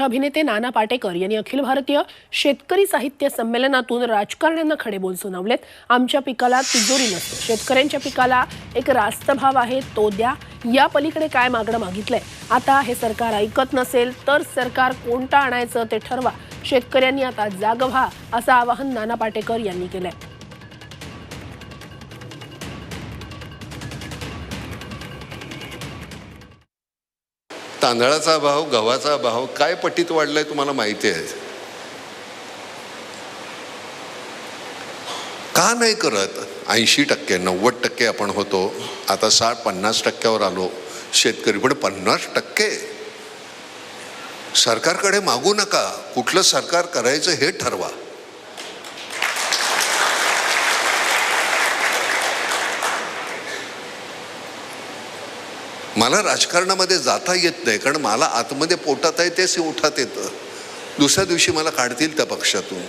ज्येष्ठ अभिनेते नाना पाटेकर यांनी अखिल भारतीय शेतकरी साहित्य संमेलनातून राजकारण्यांना खडे बोल सुनावलेत. आमच्या पिकाला तिजोरी नसते. शेतकऱ्यांच्या पिकाला एक रास्त भाव आहे तो द्या. या पलीकडे काय मागणं मागितलंय? आता हे सरकार ऐकत नसेल तर सरकार कोणतं आणायचं ते ठरवा. शेतकऱ्यांनी आता जाग व्हा असं आवाहन नाना पाटेकर यांनी केलंय. तांदळाचा भाव गव्हाचा भाव काय पटीत वाढलाय तुम्हाला माहिती आहे? का नाही करत? ऐंशी टक्के नव्वद टक्के आपण होतो. आता साठ पन्नास टक्क्यावर आलो. शेतकरी पण पन्नास टक्के. सरकारकडे मागू नका. कुठलं सरकार करायचं हे ठरवा. मला राजकारणामध्ये जाता येत नाही कारण मला आतमध्ये पोटात आहे तेच उठात येतं. दुसऱ्या दिवशी मला काढतील त्या पक्षातून.